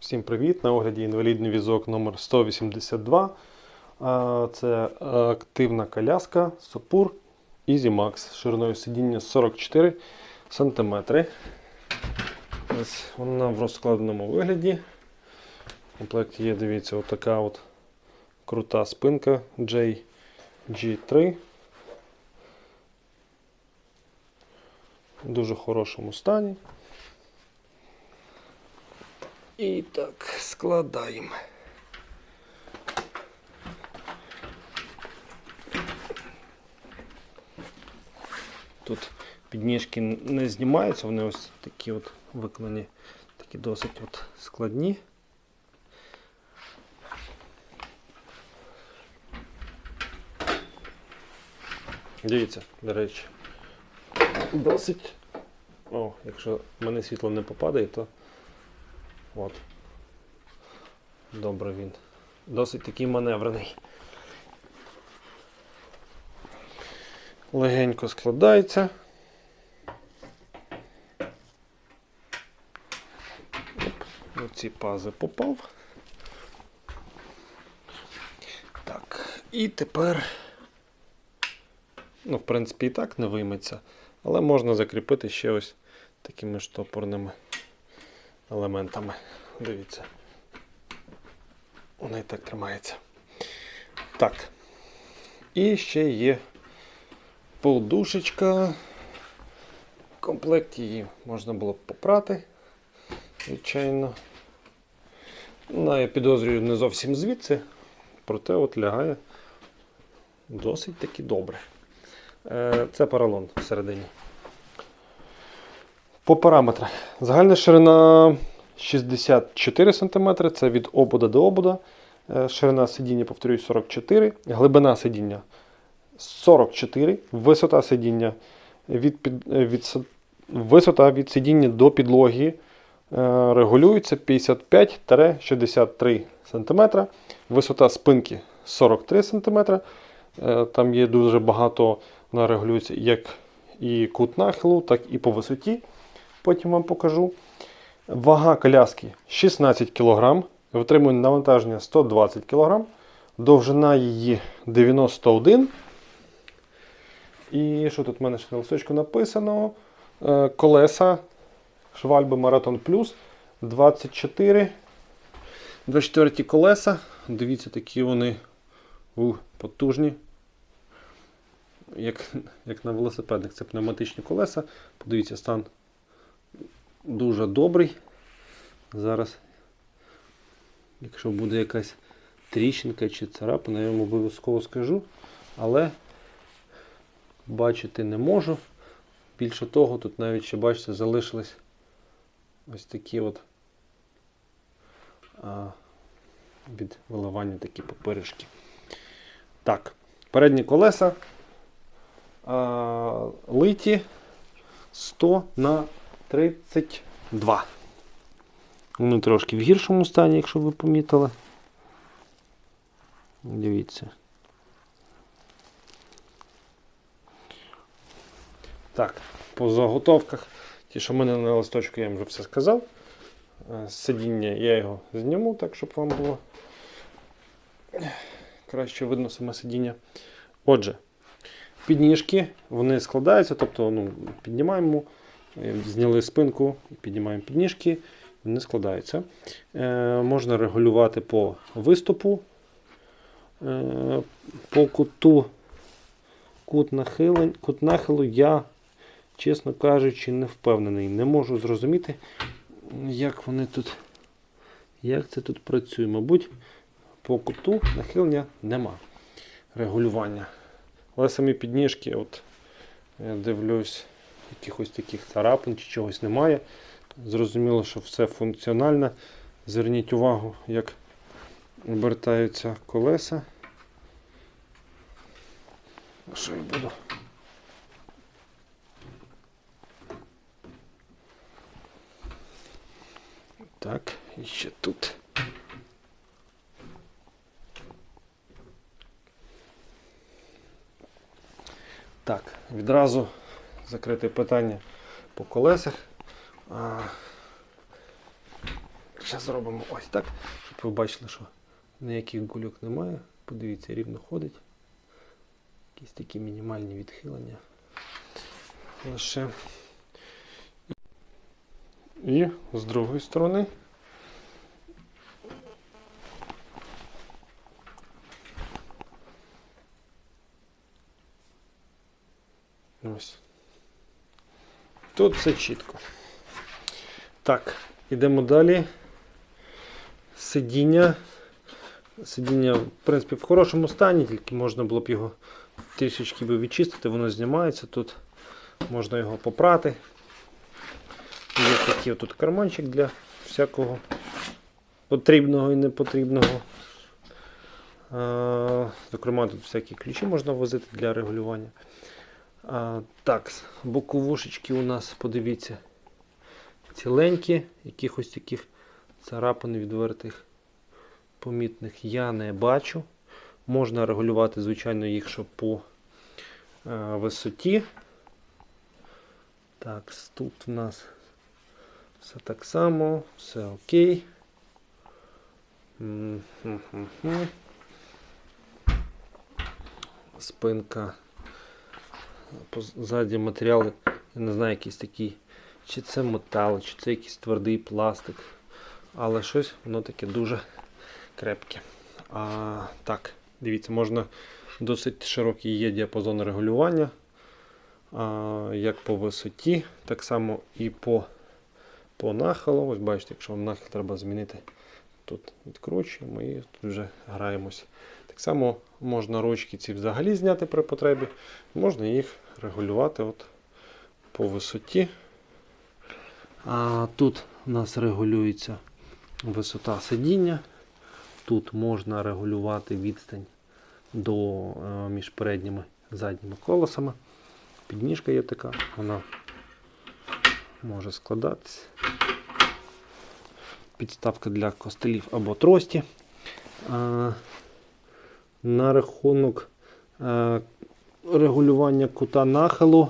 Всім привіт! На огляді інвалідний візок номер 182 Це активна коляска Сопур Easy Max з шириною сидіння 44 см. Ось вона в розкладеному вигляді. В комплекті є, дивіться, отака от крута спинка JG3. В дуже хорошому стані. І так, складаємо. Тут підніжки не знімаються, вони ось такі от виконані, такі досить от складні. Дивіться, до речі, досить. О, якщо в мене світло не попадає, то От. Добре він. Досить такий маневрений. Легенько складається. Оп, оці пази попав. Так, і тепер, ну, в принципі, і так не вийметься, але можна закріпити ще ось такими штопорними елементами. Дивіться. Вона і так тримається. Так. І ще є подушечка. В комплекті її можна було б попрати, звичайно. Вона, я підозрюю, не зовсім звідси, проте от лягає досить таки добре. Е, Це поролон всередині. По параметрах. Загальна ширина 64 см, це від обода до обода. Е, Ширина сидіння, повторюю, 44, глибина сидіння 44, висота сидіння від, під, е, від, висота від сидіння до підлоги е, регулюється 55-63 см, висота спинки 43 см. Там є дуже багато, вона регулюється як і кут нахилу, так і по висоті. Потім вам покажу. Вага коляски 16 кг, витримує навантаження 120 кг, довжина її 91. І що тут в мене ще на листочку написано? Е, Колеса Швальби Marathon Plus 24. 24 колеса. Дивіться, такі вони у, потужні. Як, як на велосипедних, це пневматичні колеса. Подивіться, стан дуже добрий. Зараз, якщо буде якась тріщинка чи царапина, я вам обов'язково скажу. Але бачити не можу. Більше того, тут навіть ще, бачите, залишились ось такі от а, від виливання такі папиришки. Так, передні колеса а, литі 100 на 32. Вони трошки в гіршому стані, якщо ви помітили. Дивіться. Так, по заготовках. Ті, що в мене на листочку, я вам вже все сказав. Е, Сидіння я його зніму, так, щоб вам було краще видно саме сидіння. Отже, підніжки вони складаються, тобто ну, піднімаємо, зняли спинку піднімаємо підніжки, вони складаються. Е, можна регулювати по виступу, е, по куту, кут, нахилень, кут нахилу я, чесно кажучи, не впевнений. Не можу зрозуміти, як вони тут, як це тут працює. Мабуть, по куту нахилення нема регулювання. Але самі підніжки, от я дивлюсь, якихось таких царапин чи чогось немає. Зрозуміло, що все функціонально. Зверніть увагу, як обертаються колеса. Що я буду? Так, і ще тут. Так, відразу закрите питання по колесах. Зараз зробимо ось так, щоб ви бачили, що ніяких гульок немає. Подивіться, рівно ходить. Якісь такі мінімальні відхилення. Лише. І з другої сторони. Ось. Тут все чітко. Так, ідемо далі. Сидіння. Сидіння, в принципі, в хорошому стані, тільки можна було б його трішечки відчистити, воно знімається тут. Можна його попрати. Є такий тут карманчик для всякого потрібного і непотрібного. Зокрема, тут всякі ключі можна возити для регулювання. А, так, боковушечки у нас, подивіться, ціленькі, якихось таких царапин відвертих помітних я не бачу. Можна регулювати, звичайно, їх що по е, висоті. Так, тут у нас все так само, все окей. Спинка. Позаді матеріали, я не знаю, якийсь такий, чи це метал, чи це якийсь твердий пластик. Але щось воно таке дуже крепке. А, так, дивіться, можна досить широкий є діапазон регулювання. А, як по висоті, так само і по, по нахилу. Ось бачите, якщо вам нахил треба змінити, тут відкручуємо і тут вже граємося. Так само можна ручки ці взагалі зняти при потребі, можна їх регулювати от по висоті. А тут у нас регулюється висота сидіння. Тут можна регулювати відстань до, е, між передніми і задніми колесами. Підніжка є така, вона може складатися. Підставка для костелів або трості. На рахунок е, регулювання кута нахилу.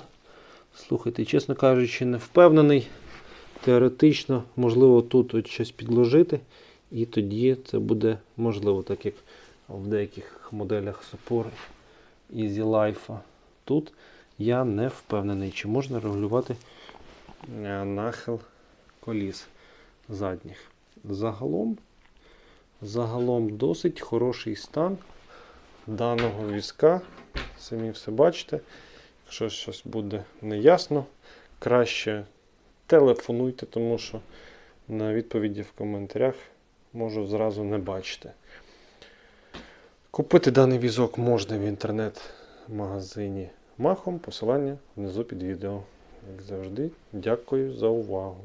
Слухайте, чесно кажучи, не впевнений. Теоретично, можливо, тут от щось підложити, і тоді це буде можливо, так як в деяких моделях Support Easy Life. Тут я не впевнений, чи можна регулювати е, нахил коліс задніх. Загалом, загалом досить хороший стан даного візка. Самі все бачите. Якщо щось буде неясно, краще телефонуйте, тому що на відповіді в коментарях можу зразу не бачити. Купити даний візок можна в інтернет-магазині Махом. Посилання внизу під відео. Як завжди, дякую за увагу.